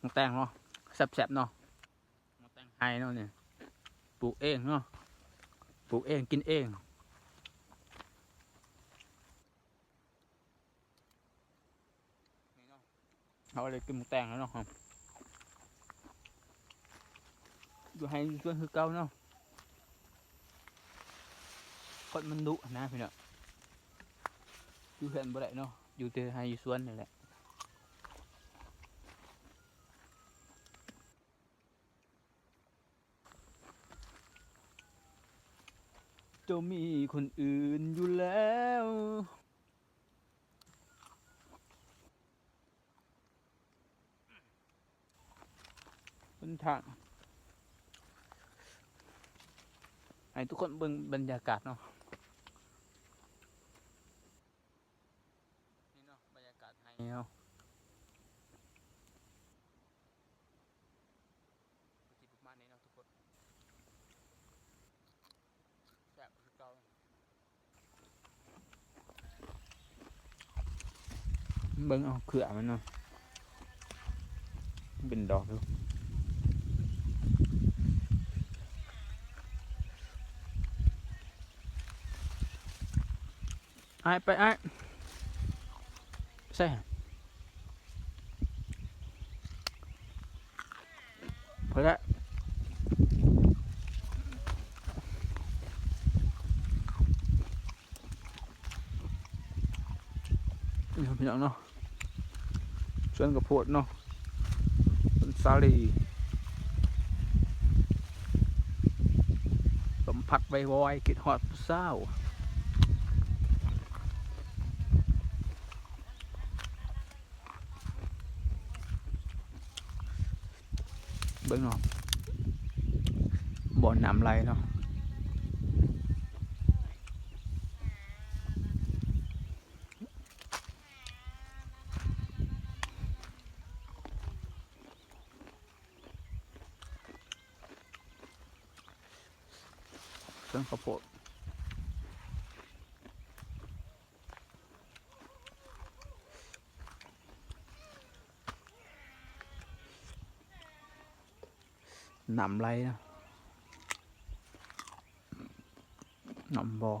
มังแตงเนาะแซ่บๆเนาะมังแตงไฮเนาะเนี่ยปลูกเองเนาะปลูกเองกินเองนี่เนาะเอาเลยกินมังแตงแล้วเนาะครับอยู่ให้ชวนคือเก่าเนาะคนมันดุนะพี่เนาะอยู่เห็นบ่ได้เนาะอยู่แต่ให้อยู่สวนนี่แหละ จะมีคนอื่นอยู่แล้วบนทางให้ทุกคนเบิ่งบรรยากาศเนาะนี่เนาะบรรยากาศให้เนาะที่ประมาณนี้เนาะทุกคนแซ่บคือเก่า เบิ่งเอาเขื่อมันเนาะเป็นดอกอยู่ไอ้ายไปไอ้ายใช่พอละนี่ครับพี่น้องเนาะ ชวนกับโพดเนาะต้นสาลีลมพัดใบวอยกิดหอดผู้สาวเบิ่งเนาะบ่อน้ำไหลเนาะ ชวนข้าวโพดหนำไรนะหนำบ่อ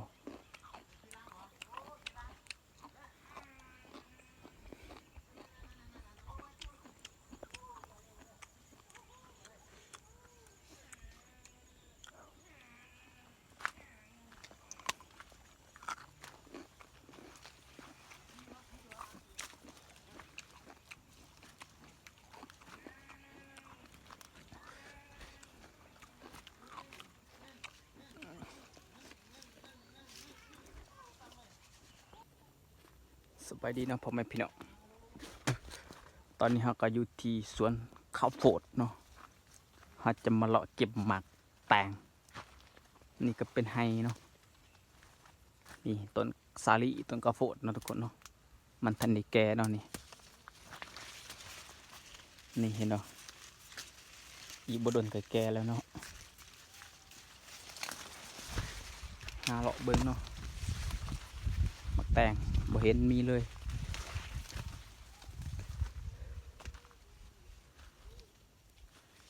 สบายดีเนาะพ่อแม่พี่น้องตอนนี้เราก็อยู่ที่สวนข้าวโพดเนาะเราจะมาเลาะเก็บหมากแตง นี่ก็เป็นไฮเนาะ นี่ต้นสาลีต้นกระโพดเนาะทุกคนเนาะ มันทันได้แก่เนาะนี่ นี่เห็นเนาะ อีบดนก็แก่แล้วเนาะหาเลาะเบิ่งเนาะหมักแตง บ่เห็นมีเลย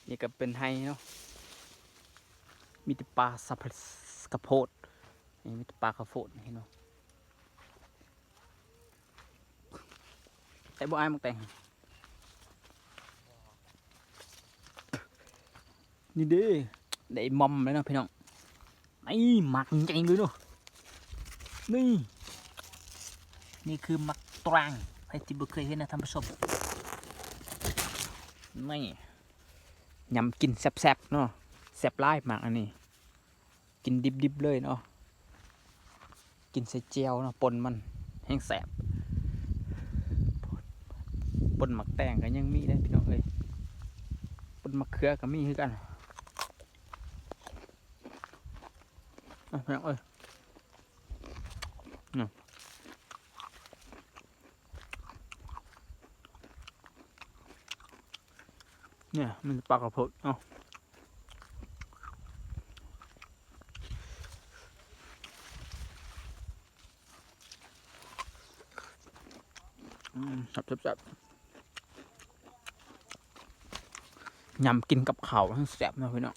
นี่ก็เป็นไฮเนาะ มีแต่ปลาสับปะกระโพดนี่มีแต่ปลากระโพดนี่เนาะแต่บ่อายหมักแตงนี่เด้ได้มอมเลยเนาะพี่น้องนี่หมักใหญ่เลยเนาะนี่ นี่คือมักตรังใครที่บ่เคยเห็นนะท่านผู้ชมนี่ยำกินแซ่บๆเนาะแซ่บไล่หมักอันนี้ กินดิบๆเลยเนาะกินใส่เจียวเนาะปนมันแห้งแซบปนหมักแตงก็ยังมีได้พี่น้องเอ้ยปนมะเขือก็มีคือกันอะพี่น้องเอ้ย เนี่ย มันปลากระพดเอาอืมจับจับจับยำกินกับข้าทั้งแซ่บนาะพี่น้อง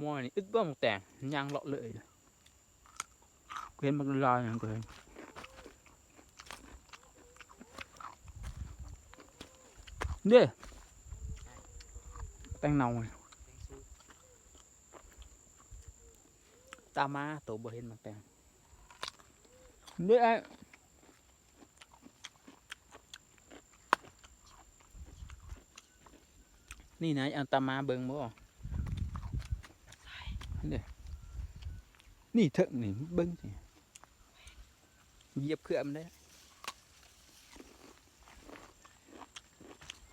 มอนี่อึดบ้างแต่งยางเลาะเลยเห็นมันลอยอย่างเกิน เด้แตงเนาไงตามมาตัวบ่เห็นมันแตง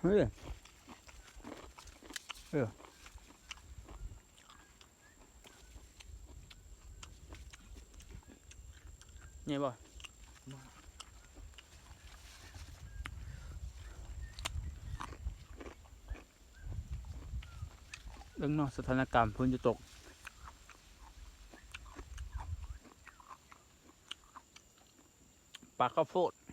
ฮ้ยเออเนี่ยบ่เรื่องนอกสถานการณ์ฝนจะตกปลาข้าวโพด